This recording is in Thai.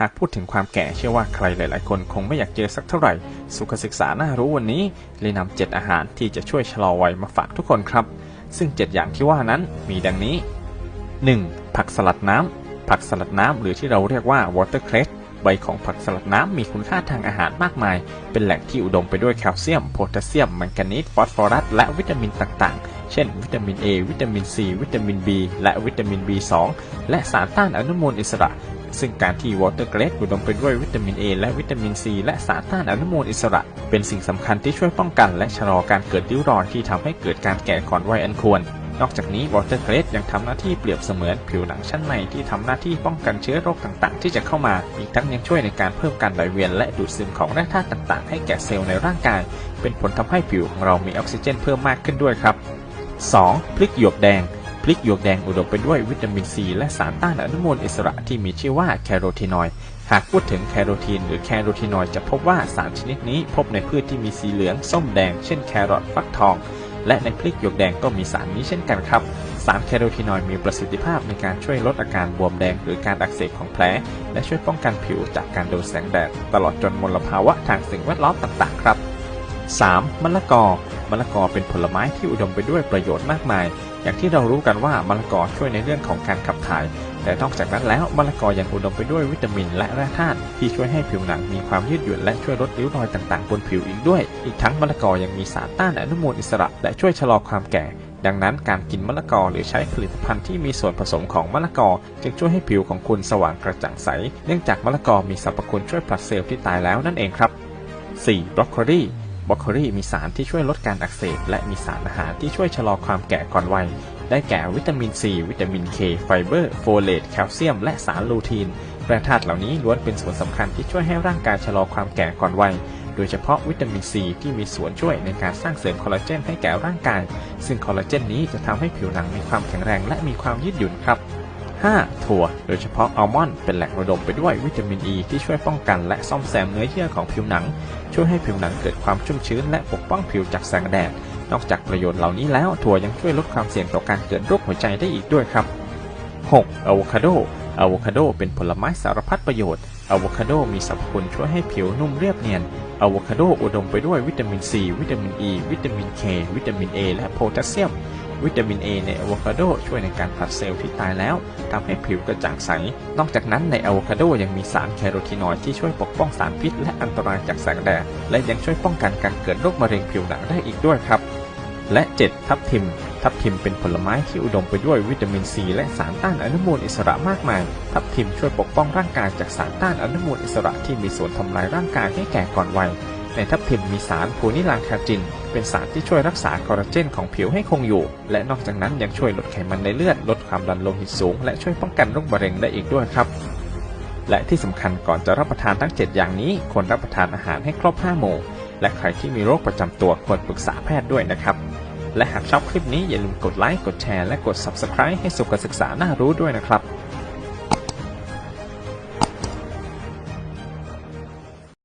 หากพูดถึงความแก่เชื่อว่าใครหลาย ๆ คนคงไม่อยากเจอสักเท่าไหร่ สุขศึกษาน่ารู้วันนี้เลยนำเจ็ดอาหารที่จะช่วยชะลอวัยมาฝากทุกคนครับ ซึ่งเจ็ดอย่างที่ว่านั้นมีดังนี้ 1. ผักสลัดน้ำ ผักสลัดน้ำหรือที่เราเรียกว่า watercress ใบของผักสลัดน้ำมีคุณค่าทางอาหารมากมาย เป็นแหล่งที่อุดมไปด้วยแคลเซียม โพแทสเซียม แมงกานีสฟอสฟอรัส และวิตามินต่าง ๆ เช่น วิตามิน A วิตามิน C วิตามิน B และวิตามิน B2 และสารต้านอนุมูลอิสระ ซึ่งการที่วอเตอร์เกรดอุดมไปด้วยวิตามิน A และวิตามิน C และสารต้านอนุมูลอิสระ เป็นสิ่งสำคัญที่ช่วยป้องกันและชะลอการเกิดริ้วรอยที่ทำให้เกิดการแก่ก่อนวัยอันควร นอกจากนี้วอเตอร์เกรดยังทำหน้าที่เปรียบเสมือนผิวหนังชั้นในที่ทำหน้าที่ป้องกันเชื้อโรคต่างๆ ที่จะเข้ามา อีกทั้งยังช่วยในการเพิ่มการไหลเวียนและดูดซึมของแร่ธาตุต่างๆ ให้แก่เซลล์ในร่างกาย เป็นผลทำให้ผิวของเรามีออกซิเจนเพิ่มมากขึ้นด้วยครับ 2. พริกหยวกแดง พริกหยวกแดงอุดมไปด้วยวิตามินซีและสารต้านอนุมูลอิสระที่มีชื่อว่าแคโรทีนอยด์ หากพูดถึงแคโรทีนหรือแคโรทีนอยด์จะพบว่าสารชนิดนี้พบในพืชที่มีสีเหลืองส้มแดง เช่นแครอทฟักทอง และในพริกหยวกแดงก็มีสารนี้เช่นกันครับ สารแคโรทีนอยด์มีประสิทธิภาพในการช่วยลดอาการบวมแดงหรือการอักเสบของแผล และช่วยป้องกันผิวจากการโดนแสงแดด ตลอดจนมลภาวะทางสิ่งแวดล้อมต่างๆ ครับ 3. มะละกอ มะละกอเป็นผลไม้ที่อุดมไปด้วยประโยชน์มากมาย อย่างที่เรารู้กันว่ามะละกอช่วยในเรื่องของการขับถ่าย แต่นอกจากนั้นแล้วมะละกอยังอุดมไปด้วยวิตามินและแร่ธาตุที่ช่วยให้ผิวหนังมีความยืดหยุ่นและช่วยลดริ้วรอยต่างๆบนผิวอีกด้วย อีกทั้งมะละกอยังมีสารต้านอนุมูลอิสระ และช่วยชะลอความแก่ ดังนั้นการกินมะละกอหรือใช้ผลิตภัณฑ์ที่มีส่วนผสมของมะละกอ จึงช่วยให้ผิวของคุณสว่างกระจ่างใส เนื่องจากมะละกอมีสรรพคุณช่วยผลัดเซลล์ที่ตายแล้วนั่นเองครับ 4. บรอกโคลี บรอกโคลีมีสารที่ช่วยลดการอักเสบและมีสารอาหารที่ช่วยชะลอความแก่ก่อนวัย ได้แก่วิตามินซีวิตามินเคไฟเบอร์โฟเลตแคลเซียม และสารลูทีนแร่ธาตุเหล่านี้ล้วนเป็นส่วนสำคัญที่ช่วยให้ร่างกายชะลอความแก่ก่อนวัย โดยเฉพาะวิตามินซีที่มีส่วนช่วยในการสร้างเสริมคอลลาเจนให้แก่ร่างกาย ซึ่งคอลลาเจนนี้จะทำให้ผิวหนังมีความแข็งแรงและมีความยืดหยุ่นครับ 5. ถั่ว โดยเฉพาะอัลมอนด์เป็นแหล่งระดมไปด้วยวิตามินอ e ีที่ช่วยป้องกันและซ่อมแซมเนื้อเยื่อของผิวหนัง ช่วยให้ผิวหนังเกิดความชุ่มชื้นและปกป้องผิวจากแสงแดด นอกจากประโยชน์เหล่านี้แล้วถั่วยังช่วยลดความเสี่ยงต่อการเกิดโรคหัวใจได้อีกด้วยครับ 6. อะโวคาโดอะโวคาโดเป็นผลไม้สารพัดประโยชน์อะโวคาโดมีสรรพคุณช่วยให้ผิวนุ่มเรียบเนียนอะโวคาโดอุดมไปด้วยวิตามินซีวิตามินอ e, ีวิตามินเควิตามินเอและโพแทสเซียม วิตามินเอในอะโวคาโดช่วยในการผลัดเซลล์ที่ตายแล้วทำให้ผิวกระจ่างใส นอกจากนั้นในอะโวคาโดยังมีสารแคโรทีนอยด์ที่ช่วยปกป้องสารพิษ และอันตรายจากแสงแดด และยังช่วยป้องกันการเกิดโรคมะเร็งผิวหนังได้อีกด้วยครับ และ 7. ทับทิม ทับทิมเป็นผลไม้ที่อุดมไปด้วยวิตามินซีและสารต้านอนุมูลอิสระมากมาย ทับทิมช่วยปกป้องร่างกายจากสารต้านอนุมูลอิสระที่มีส่วนทำลายร่างกายให้แก่ก่อนวัย ในทับทิมมีสารฟูนิลาคาจิน เป็นสารที่ช่วยรักษาคอลลาเจนของผิวให้คงอยู่ และนอกจากนั้นยังช่วยลดไขมันในเลือด ลดความดันโลหิตสูง และช่วยป้องกันโรคมะเร็งได้อีกด้วยครับ และที่สำคัญก่อนจะรับประทานทั้ง 7 อย่างนี้ควรรับประทานอาหารให้ครบ5หมู่และใครที่มีโรคประจำตัวควรปรึกษาแพทย์ด้วยนะครับ และหากชอบคลิปนี้อย่าลืมกดไลค์กดแชร์และกด Subscribe ให้สุขศึกษาน่ารู้ด้วยนะครับ